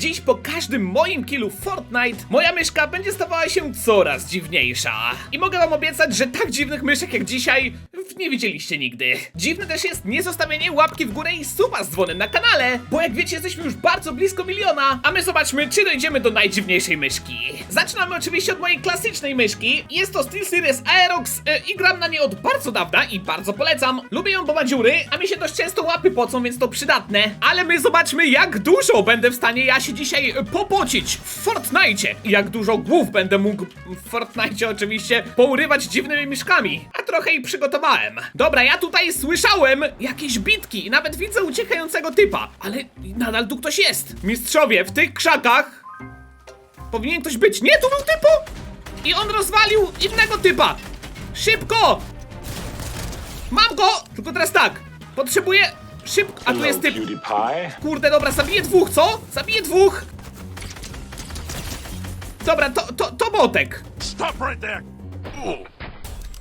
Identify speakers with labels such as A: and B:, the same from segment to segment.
A: Dziś po każdym moim killu Fortnite moja myszka będzie stawała się coraz dziwniejsza. I mogę wam obiecać, że tak dziwnych myszek jak dzisiaj nie widzieliście nigdy. Dziwne też jest niezostawienie łapki w górę i suba z dzwonem na kanale, bo jak wiecie jesteśmy już bardzo blisko miliona, a my zobaczmy czy dojdziemy do najdziwniejszej myszki. Zaczynamy oczywiście od mojej klasycznej myszki. Jest to SteelSeries Aerox e, i gram na niej od bardzo dawna i bardzo polecam. Lubię ją, bo ma dziury, a mi się dość często łapy pocą, więc to przydatne. Ale my zobaczmy jak dużo będę w stanie ja się dzisiaj e, popocić w Fortnite. I jak dużo głów będę mógł w Fortnite oczywiście pourywać dziwnymi myszkami. A trochę ich przygotowałem. Dobra, ja tutaj słyszałem jakieś bitki i nawet widzę uciekającego typa. Ale nadal tu ktoś jest. Mistrzowie, w tych krzakach powinien ktoś być. Nie, tu był typu! I on rozwalił innego typa. Szybko! Mam go! Tylko teraz tak. Potrzebuję szybko. A tu jest typ. Kurde, dobra, zabiję dwóch, co? Zabiję dwóch! Dobra, to, to, to botek.
B: Stop right there.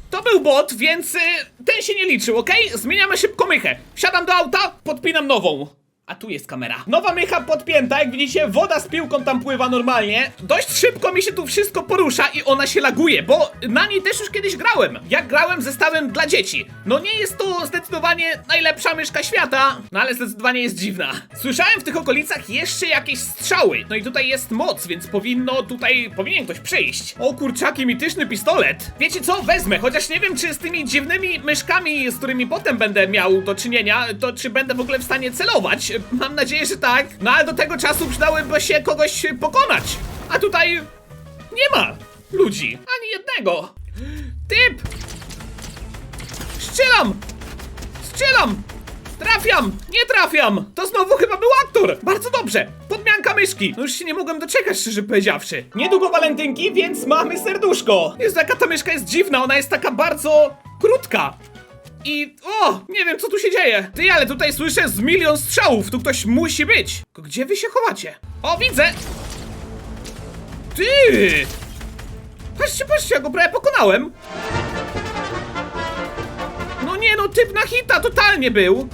A: To był bot, więc y, ten się nie liczył, okej? Zmieniamy szybko mychę. Wsiadam do auta, podpinam nową. A tu jest kamera. Nowa mycha podpięta, jak widzicie, woda z piłką tam pływa normalnie. Dość szybko mi się tu wszystko porusza i ona się laguje, bo na niej też już kiedyś grałem. Jak grałem zestawem dla dzieci. No nie jest to zdecydowanie najlepsza myszka świata, no ale zdecydowanie jest dziwna. Słyszałem w tych okolicach jeszcze jakieś strzały. No i tutaj jest moc, więc powinno tutaj, powinien ktoś przyjść. O kurczaki, mityczny pistolet. Wiecie co, wezmę, chociaż nie wiem, czy z tymi dziwnymi myszkami, z którymi potem będę miał do czynienia, to czy będę w ogóle w stanie celować. Mam nadzieję, że tak. No ale do tego czasu przydałyby się kogoś pokonać. A tutaj nie ma ludzi, ani jednego. Typ! Strzelam! Strzelam! Trafiam! Nie trafiam! To znowu chyba był aktor! Bardzo dobrze! Podmianka myszki! No już się nie mogłem doczekać, szczerze powiedziawszy. Niedługo walentynki, więc mamy serduszko! Jest jaka ta myszka jest dziwna, ona jest taka bardzo krótka. I o! Nie wiem co tu się dzieje! Ty, ale tutaj słyszę z milion strzałów! Tu ktoś musi być! Gdzie wy się chowacie? O, widzę! Ty! Patrzcie, patrzcie, ja go prawie pokonałem! No nie no, typ na hita totalnie był!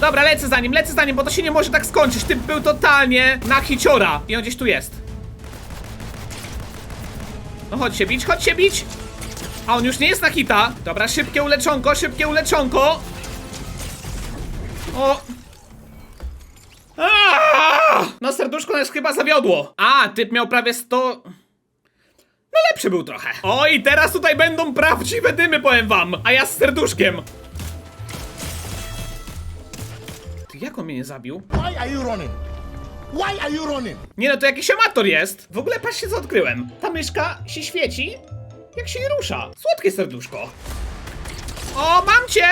A: Dobra, lecę za nim, lecę za nim, bo to się nie może tak skończyć. Typ był totalnie na hiciora. I on gdzieś tu jest. No chodź się bić, chodź się bić! A on już nie jest na hita. Dobra, szybkie uleczonko, szybkie uleczonko. O! Aaaa! No serduszko nas chyba zawiodło. A, typ miał prawie 100... No lepszy był trochę. O i teraz tutaj będą prawdziwe dymy, powiem wam. A ja z serduszkiem. Ty, jak on mnie nie zabił?
C: Why are you running? Why are you running?
A: Nie no, to jakiś amator jest. W ogóle patrzcie co odkryłem. Ta myszka się świeci, jak się rusza. Słodkie serduszko. O, mam cię!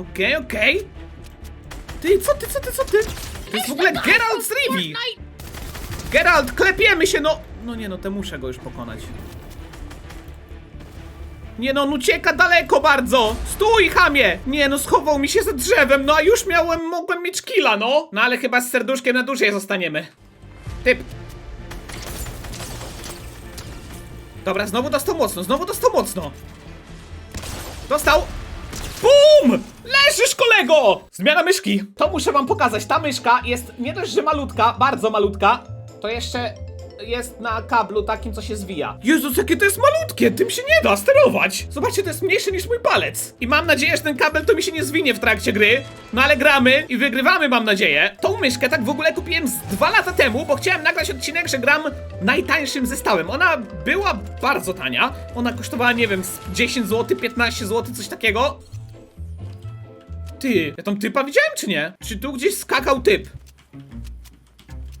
A: Okej, okej. Ty, co ty, co ty, co ty? To jest w ogóle Geralt z Rivi. Geralt, klepiemy się, no. No nie no, te muszę go już pokonać. Nie no, on ucieka daleko bardzo! Stój, chamie! Nie no, schował mi się za drzewem, no a już miałem, mogłem mieć killa, no! No ale chyba z serduszkiem na dłużej zostaniemy. Typ. Dobra, znowu dostał mocno, znowu dostał mocno. Dostał. BUM! Leżysz, kolego! Zmiana myszki. To muszę wam pokazać. Ta myszka jest nie dość, że malutka, bardzo malutka, to jeszcze jest na kablu takim, co się zwija. Jezus, jakie to jest malutkie! Tym się nie da sterować! Zobaczcie, to jest mniejsze niż mój palec. I mam nadzieję, że ten kabel to mi się nie zwinie w trakcie gry. No ale gramy i wygrywamy, mam nadzieję. Tą myszkę tak w ogóle kupiłem z dwa lata temu, bo chciałem nagrać odcinek, że gram najtańszym zestawem. Ona była bardzo tania. Ona kosztowała, nie wiem, z 10 zł, 15 zł, coś takiego. Ty, ja tam typa widziałem czy nie? Czy tu gdzieś skakał typ?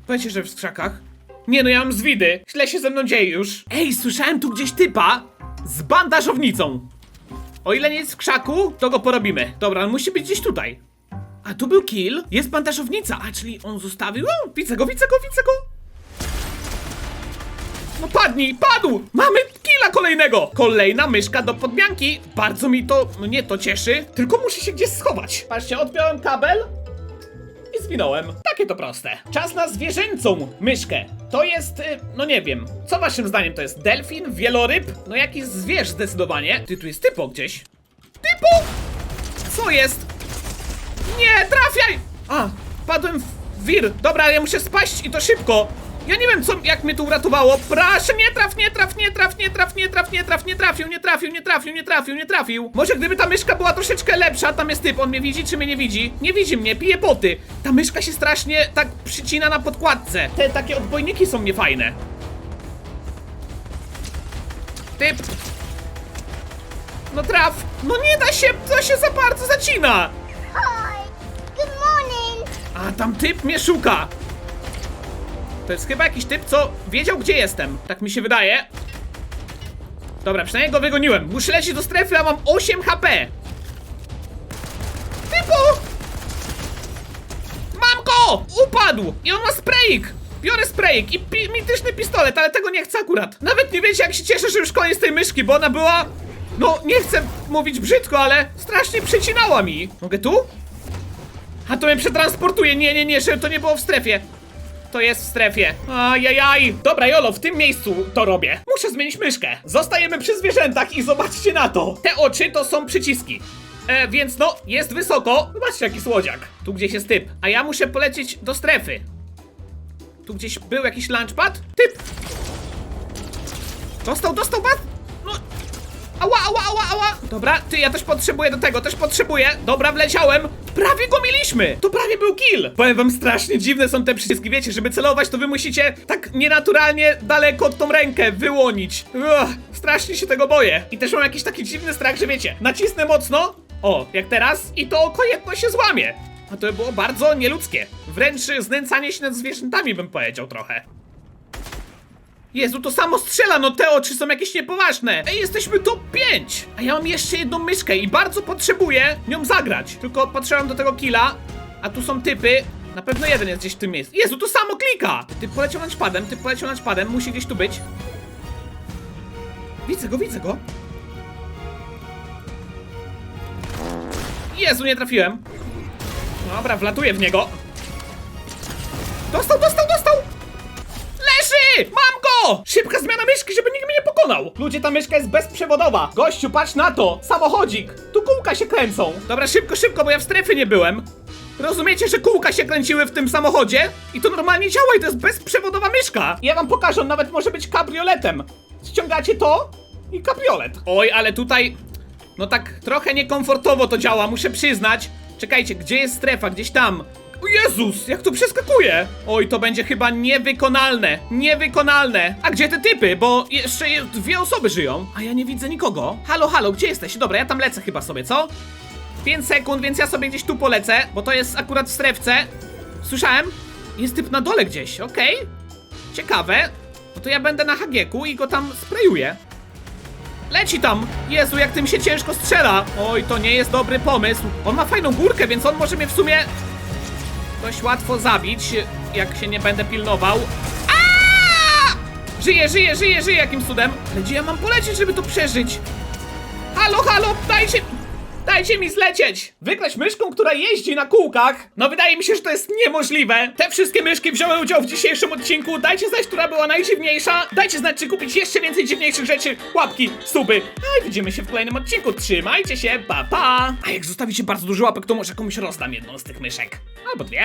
A: Powiedzcie, że w skrzakach. Nie no, ja mam zwidy. Źle się ze mną dzieje już. Ej, słyszałem tu gdzieś typa z bandażownicą. O ile nie jest w krzaku, to go porobimy. Dobra, on musi być gdzieś tutaj. A tu był kill, jest bandażownica, a czyli on zostawił? O, widzę go, widzę go, widzę go. No padnij, padł! Mamy killa kolejnego! Kolejna myszka do podmianki. Bardzo mi to, mnie to cieszy. Tylko muszę się gdzieś schować. Patrzcie, odpiąłem kabel zwinąłem. Takie to proste. Czas na zwierzęcą myszkę. To jest, y, no nie wiem, co waszym zdaniem to jest? Delfin? Wieloryb? No jakiś zwierz zdecydowanie. Ty, tu jest typo gdzieś. Typo! Co jest? Nie, trafiaj! A, padłem w Wir, dobra, ja muszę spaść i to szybko. Ja nie wiem, co, jak mnie to uratowało. Proszę, nie traf, nie traf, nie traf, nie traf, nie traf, nie traf, nie trafił, nie trafił, nie trafił, nie trafił, nie trafił. Może gdyby ta myszka była troszeczkę lepsza, tam jest typ, on mnie widzi, czy mnie nie widzi? Nie widzi mnie, pije poty. Ta myszka się strasznie tak przycina na podkładce. Te takie odbojniki są niefajne. Typ. No traf. No nie da się, to się za bardzo zacina.
D: Hi. Good morning.
A: A tam typ mnie szuka. To jest chyba jakiś typ, co wiedział, gdzie jestem. Tak mi się wydaje. Dobra, przynajmniej go wygoniłem. Muszę lecieć do strefy, a mam 8 HP. Typu! Mam go! Upadł! I on ma sprayik! Biorę sprayik i pi mityczny pistolet, ale tego nie chcę akurat. Nawet nie wiecie, jak się cieszę, że już koniec tej myszki, bo ona była... No, nie chcę mówić brzydko, ale strasznie przecinała mi. Mogę tu? A to mnie przetransportuje. Nie, nie, nie, żeby to nie było w strefie. To jest w strefie. Ajajaj. Dobra, Jolo, w tym miejscu to robię. Muszę zmienić myszkę. Zostajemy przy zwierzętach i zobaczcie na to. Te oczy to są przyciski. E, więc no, jest wysoko. Zobaczcie, jaki słodziak. Tu gdzieś jest typ. A ja muszę polecieć do strefy. Tu gdzieś był jakiś launchpad? Typ! Dostał, dostał, bat! No, Ała, ała, ała, ała! Dobra, ty, ja też potrzebuję do tego, też potrzebuję. Dobra, wleciałem. Prawie go mieliśmy! To prawie był kill! Powiem wam, strasznie dziwne są te przyciski. Wiecie, żeby celować, to wy musicie tak nienaturalnie daleko tą rękę wyłonić. Ugh, strasznie się tego boję. I też mam jakiś taki dziwny strach, że wiecie, nacisnę mocno, o, jak teraz, i to oko jedno się złamie. A to było bardzo nieludzkie. Wręcz znęcanie się nad zwierzętami, bym powiedział trochę. Jezu, to samo strzela, no te oczy są jakieś niepoważne. Ej, jesteśmy top 5! A ja mam jeszcze jedną myszkę i bardzo potrzebuję nią zagrać. Tylko potrzebam do tego killa, a tu są typy. Na pewno jeden jest gdzieś w tym miejscu. Jezu, to samo klika! Ty poleciał lunchpadem, ty poleciał lunchpadem, musi gdzieś tu być. Widzę go, widzę go. Jezu, nie trafiłem. Dobra, wlatuję w niego. Dostał, dostał, dostał! Leży! Mam Szybka zmiana myszki, żeby nikt mnie nie pokonał! Ludzie, ta myszka jest bezprzewodowa! Gościu, patrz na to! Samochodzik! Tu kółka się kręcą! Dobra, szybko, szybko, bo ja w strefie nie byłem! Rozumiecie, że kółka się kręciły w tym samochodzie? I to normalnie działa i to jest bezprzewodowa myszka! Ja wam pokażę, on nawet może być kabrioletem! Ściągacie to i kabriolet. Oj, ale tutaj... No tak trochę niekomfortowo to działa, muszę przyznać. Czekajcie, gdzie jest strefa? Gdzieś tam. O Jezus, jak to przeskakuje! Oj, to będzie chyba niewykonalne. Niewykonalne. A gdzie te typy? Bo jeszcze je- dwie osoby żyją. A ja nie widzę nikogo. Halo, halo, gdzie jesteś? Dobra, ja tam lecę chyba sobie, co? 5 sekund, więc ja sobie gdzieś tu polecę, bo to jest akurat w strefce. Słyszałem? Jest typ na dole gdzieś, okej. Ciekawe. No to ja będę na hagieku i go tam sprayuję. Leci tam! Jezu, jak tym się ciężko strzela! Oj, to nie jest dobry pomysł. On ma fajną górkę, więc on może mnie w sumie dość łatwo zabić, jak się nie będę pilnował. Aaaa! Żyję, żyję, żyję, żyję jakimś cudem. Ale gdzie ja mam polecieć, żeby to przeżyć? Halo, halo, dajcie... Dajcie mi zlecieć! Wygrać myszką, która jeździ na kółkach? No wydaje mi się, że to jest niemożliwe. Te wszystkie myszki wzięły udział w dzisiejszym odcinku. Dajcie znać, która była najdziwniejsza. Dajcie znać, czy kupić jeszcze więcej dziwniejszych rzeczy. Łapki, suby. A i widzimy się w kolejnym odcinku. Trzymajcie się, pa pa! A jak zostawicie bardzo dużo łapek, to może komuś rozdam jedną z tych myszek. Albo dwie.